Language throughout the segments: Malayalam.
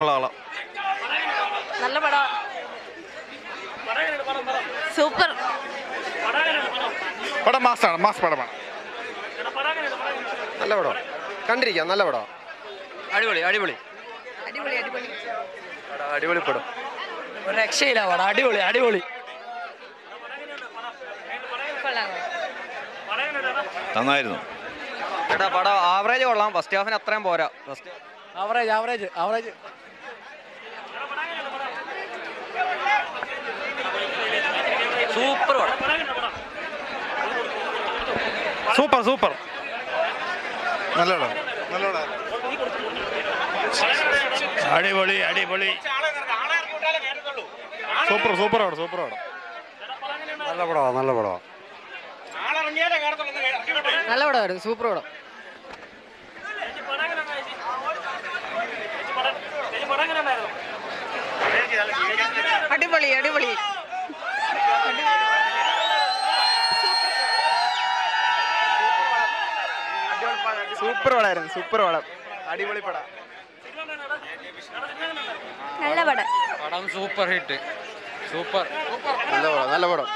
കൊള്ളാം നല്ല പടം. സൂപ്പർ. പടം മാസാണ് മാസ് പടമാണ്. നല്ല പടം. കണ്ടിരിക്കാം നല്ല പടം. അടിപൊളി അടിപൊളി. അടിപൊളി അടിപൊളി. അടിപൊളി പടം. രക്ഷയില്ല പടം അടിപൊളി അടിപൊളി. നന്നായിരുന്നു. ചേട്ടാ പടം ആവറേജ് കൊള്ളാം. ഫസ്റ്റ് ഹാഫിന് അത്രയും പോരാ. First average average average super super super. നല്ല പടം അടിപൊളി അടിപൊളി. സൂപ്പർ സൂപ്പർ ആണ് സൂപ്പർ ആണ്. നല്ല പടമാണ് നല്ല പടമാണ് നല്ല പടമായിരുന്നു സൂപ്പർ പടം. അടിപൊളി അടിപൊളി. സൂപ്പർ പടമായിരുന്നു സൂപ്പർ പടം അടിപൊളി പടം. നല്ല പടം. പടം സൂപ്പർ ഹിറ്റ്. സൂപ്പർ. നല്ല പടം നല്ല പടം.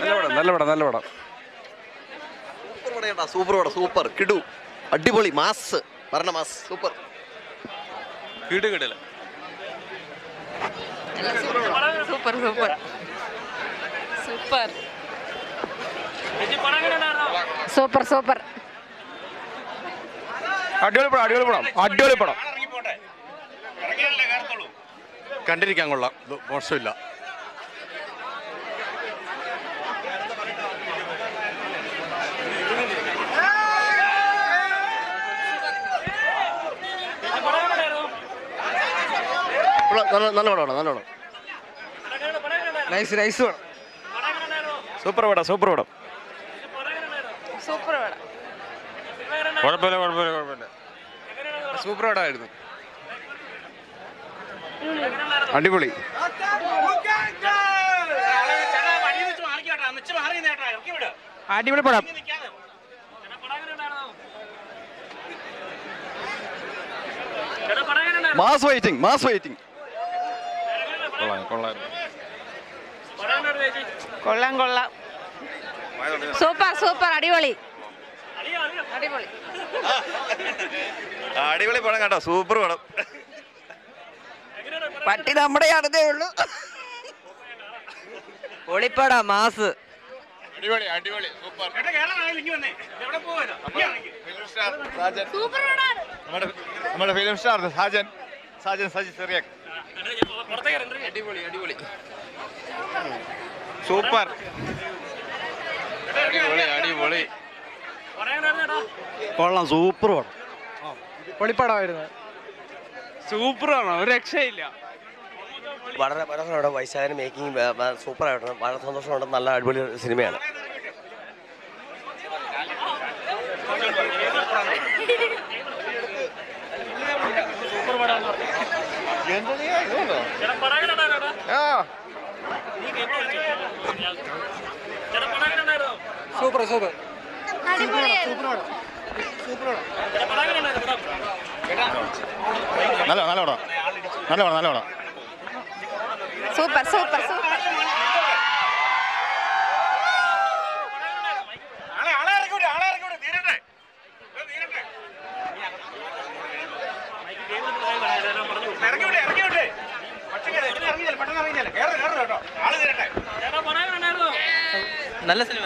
നല്ല പടം നല്ല പടം നല്ല പടം. സൂപ്പർ പടയണ്ട സൂപ്പർ പടം സൂപ്പർ. കിടു. അടിപൊളി മാസ്. പറഞ്ഞ മാസ് സൂപ്പർ. കിടു കിടില്ല super super. Super. Super super. അടിപൊളി പടം അടിപൊളി പടം അടിപൊളി പടം. കണ്ടിരിക്കാൻ കൊള്ളാം. മോശമില്ല. നല്ല നല്ല പടമാണ് നല്ല പടം. നൈസ് നൈസ് പടം. സൂപ്പർ പടം സൂപ്പർ പടം. സൂപ്പർ പടം. കുഴപ്പമില്ല കുഴപ്പമില്ല കുഴപ്പമില്ല. സൂപ്പർ പടമായിരുന്നു അടിപൊളി. അടിപൊളി പടം. മാസ് വെയിറ്റിംഗ് മാസ് വെയിറ്റിംഗ് കൊള്ളാം കൊള്ളാം. കൊള്ളാം കൊള്ളാം. സൂപ്പർ സൂപ്പർ അടിപൊളി. അടിപൊളി. അടിപൊളി പടം കേട്ടോ സൂപ്പർ പടം. പട്ടി നമ്മുടെ അടുത്തേ ഉള്ളൂ. പൊളിപ്പട മാസ്. അടിപൊളി അടിപൊളി സൂപ്പർ. നമ്മുടെ നമ്മുടെ ഫിലിം സ്റ്റാർ സാജൻ. സാജൻ സജി ചെറിയാക്ക് അടിപൊളി അടിപൊളി. സൂപ്പർ. അടിപൊളി അടിപൊളി. കൊള്ളാം സൂപ്പർ പടം. പൊളിപ്പടമായിരുന്നു സൂപ്പറാണ്? ഒരു രക്ഷയില്ല. വളരെ മനോഹരമാണ് വൈശാഖന് മേക്കിംഗ് സൂപ്പർ ആയിട്ടുണ്ട് വളരെ സന്തോഷമുണ്ട്. നല്ല അടിപൊളി സിനിമയാണ്. Super super super. നല്ല നല്ല പടം. നല്ല പടം നല്ല പടം. Super super super. നല്ല സിനിമയായിരുന്നു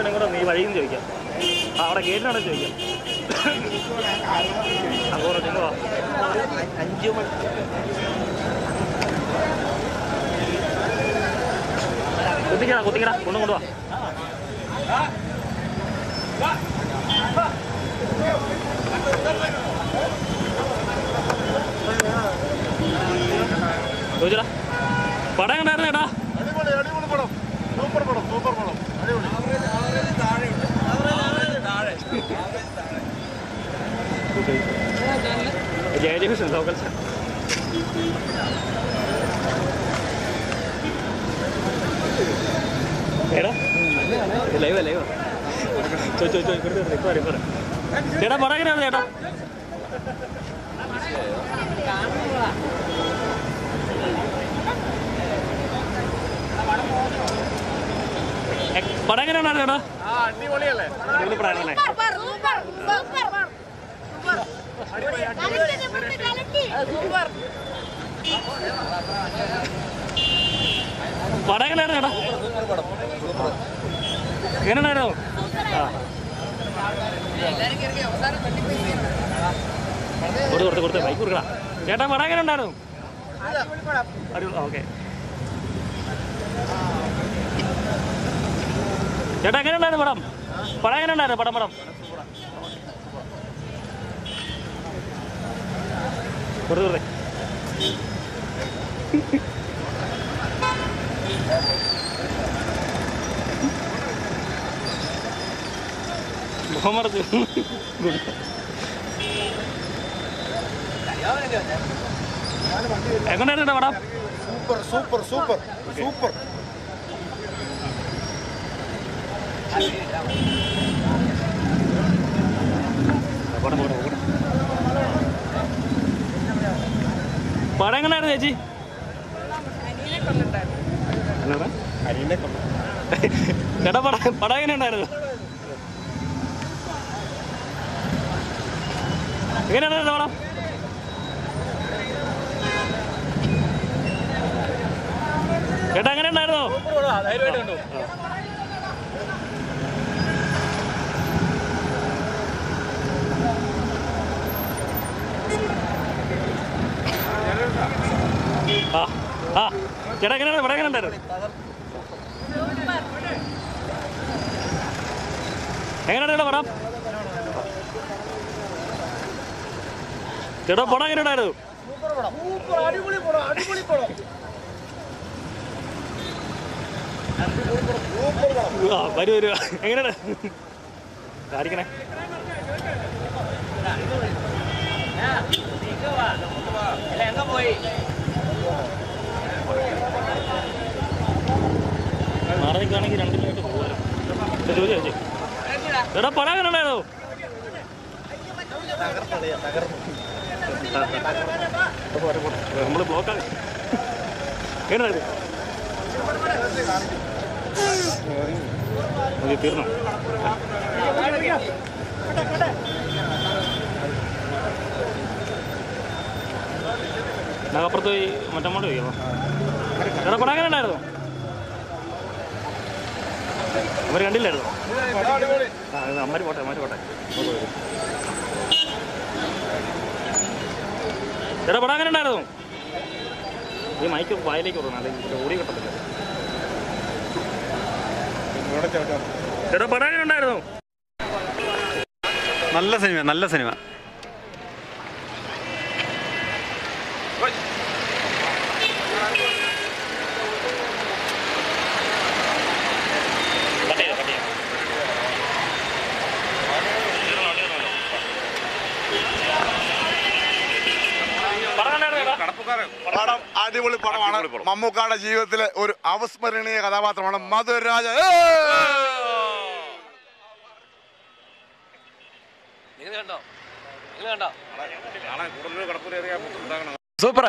ഇങ്ങോട്ട് കൂടെ നീ വഴിയും ചോദിക്കാം. അവിടെ ഗേറ്റിനവിടെ ചോദിക്കാം? അങ്ങോട്ട് നിങ്ങൾ അഞ്ച് അഞ്ചു മണി. കുത്തിക്കടാ കുത്തിക്കടാ. കൊണ്ടു കൊണ്ടുവാ. ചോദിച്ചടാ. പടം കണ്ടായിരുന്നു ഏട്ടാ അടിപൊളി അടിപൊളി പടം സൂപ്പർ പടം സൂപ്പർ പടം അടിപൊളി ലോക്കൽ ഏടാ ലൈവ് ലൈവ്. ചോ ചോദിച്ചു ഇപ്പൊ വരും ഇപ്പൊ പറ ചേട്ടാ എങ്ങനെയാണ് ചേട്ടാ പടം എങ്ങനെയാണ് ചേട്ടാ അടിപൊളിയല്ലേ? അടിപൊളി പടമാണല്ലേ സൂപ്പർ സൂപ്പർ സൂപ്പർ സൂപ്പർ പടം എങ്ങനെയാണ് ചേട്ടാ എങ്ങനെയുണ്ടായിരുന്നു? ആ. കൊടുത്ത് കൊടുത്ത് കൊടുത്ത് ബൈക്ക് കൊടുക്കടാ. ചേട്ടാ പടം എങ്ങനെ ഉണ്ടായിരുന്നു അടിപൊളി ഓക്കെ. ചേട്ടാ എങ്ങനെ ഉണ്ടായിരുന്നു പടം? പടം എങ്ങനെ ഉണ്ടായിരുന്നു പടം പടം. കൊടുത്ത് മുഖമറച്ച് എങ്ങനെയായിരുന്നു പടം സൂപ്പർ സൂപ്പർ സൂപ്പർ സൂപ്പർ പടം പടം പടം എങ്ങനെയായിരുന്നു ചേച്ചി? ചേട്ടാ പടം പടം എങ്ങനെയുണ്ടായിരുന്നു? എങ്ങനെയുണ്ടായിരുന്നു പടം? ചേട്ടാ എങ്ങനെ ഉണ്ടായിരുന്നു ആ ആ ചേട്ടാ എങ്ങനെയാണ് പടം എങ്ങനെ ഉണ്ടായിരുന്നു എങ്ങനെയാണ് ചേട്ടാ പടം? ചേട്ടാ പടം എങ്ങനെ ഉണ്ടായിരുന്നു ആ വരൂ വരൂ. എങ്ങനെയാണ് കാണിക്കണേ മാറി രണ്ട് മിനിറ്റ് പോകാം ജോലി ചോദിച്ചു ചേട്ടാ പടം എങ്ങനെ ഉണ്ടായിരുന്നു നമ്മൾ എങ്ങനെയായിരുന്നു മതി തീർന്നു? നാഗപ്പുറത്ത് പോയി മറ്റമ്മോട്ട് ചോദിക്കാം എടാ പടം അങ്ങനെ ഉണ്ടായിരുന്നു? അവർ കണ്ടില്ലായിരുന്നു. ആ പോട്ടെ അമ്മര് പോട്ടെ. ചേട്ടാ പടം അങ്ങനെ ഉണ്ടായിരുന്നു. ഈ മൈക്ക് വായിലേക്ക് കൊടുക്കണം അല്ലെങ്കിൽ ഓടി കിട്ടത്തില്ല. ചേട്ടാ പടം അങ്ങനെ ഉണ്ടായിരുന്നു. നല്ല സിനിമ നല്ല സിനിമ. പടം അടിപൊളി പടമാണ്. മമ്മൂക്കാടെ ജീവിതത്തിലെ ഒരു അവസ്മരണീയ കഥാപാത്രമാണ് മധുരാജ സൂപ്പർ